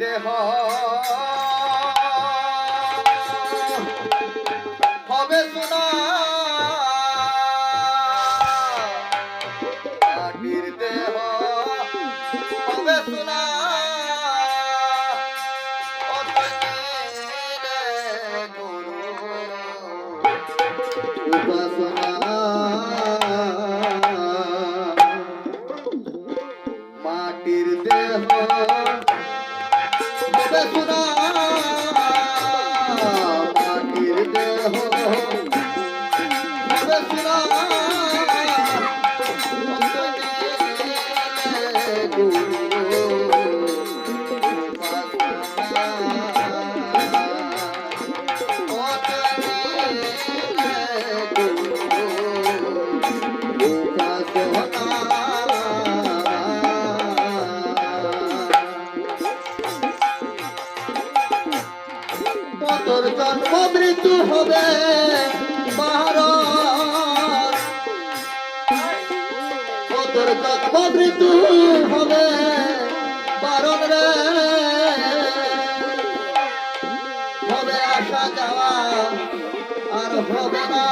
দেহ হবে সোনা। মাটির দেহ হবে সোনা। উপাসনা তোর জন্ম মৃত্যু হবে? মৃত্যু হবে বারণ রে। হবে আসা যাওয়া আর হবে না।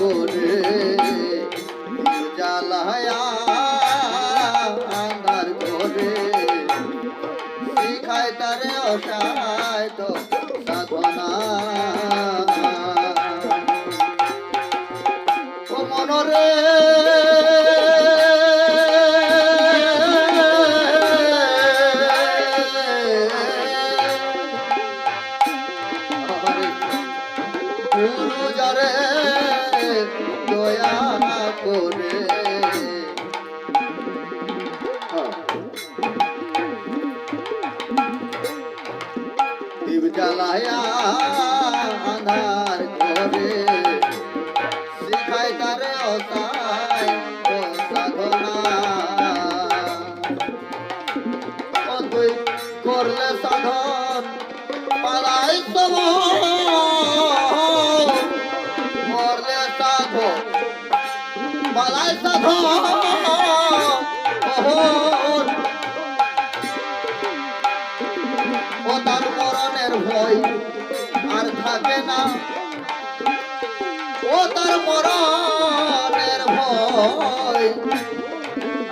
করে জ্বালায়া আন্ধার করে। শিখায় তারে অসায় তো সাধনা। ও মনরে দয়া করে। দীপ জ্বালায়া আধার থাকে না। ও তার মরণের ভয়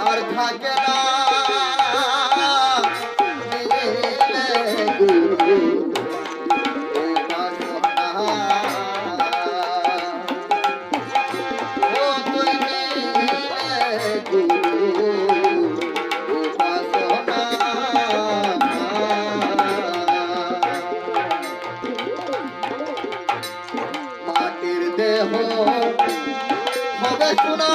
আর থাকে না। দেহ। হবে সোনা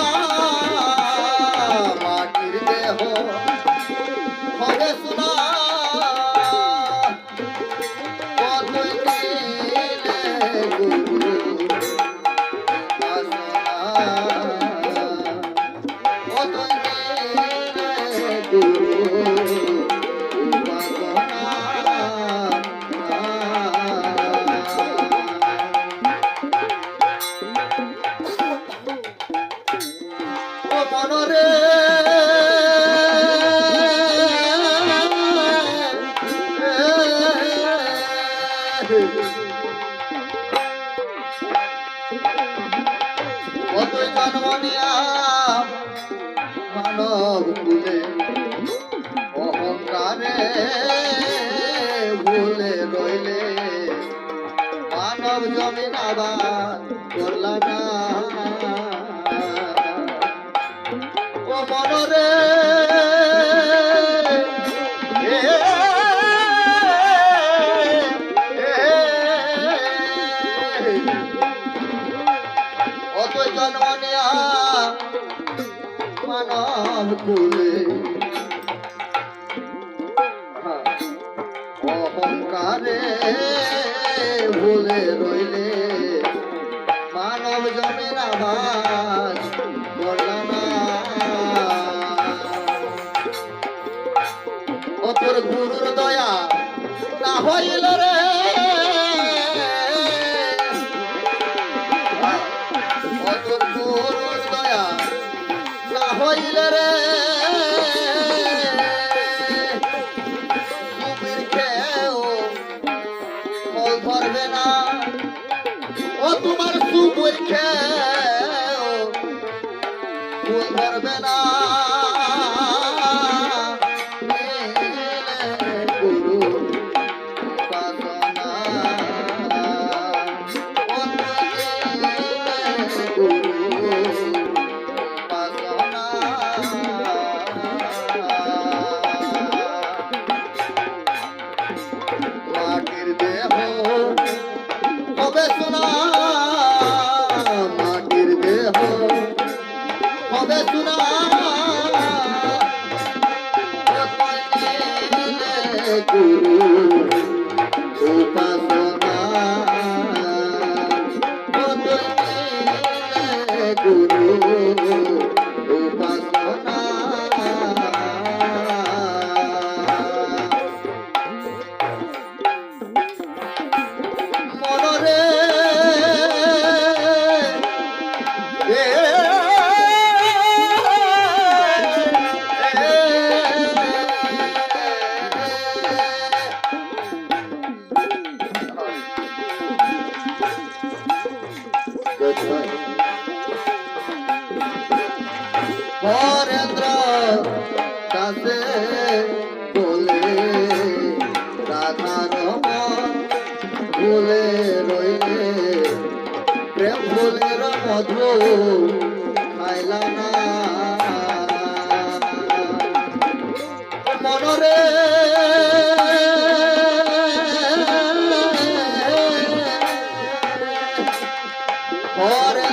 করলামে দাদা করলাম ও মনরে অত জন্ম নেয়া অহংকারে ভুলে রয়ে হরেন্দ্র কাছে বলে রাধা রমন ভুলে রইলে প্রেম ফুলের মধু খাইলাম না।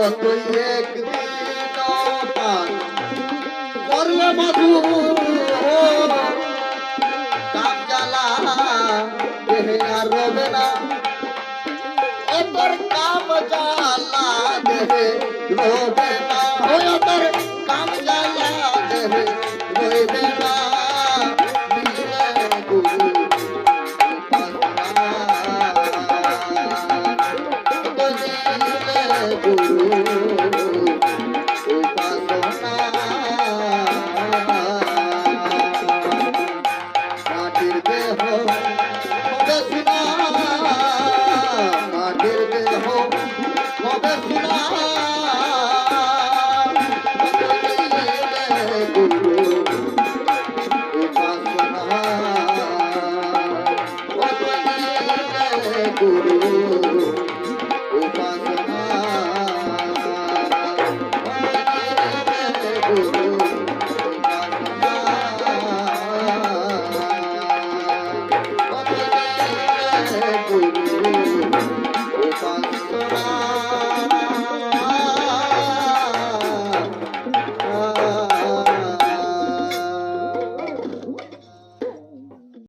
অতই একদিন করলে মধু কাম জ্বালা রবে না অতর কাম জ্বালা রবে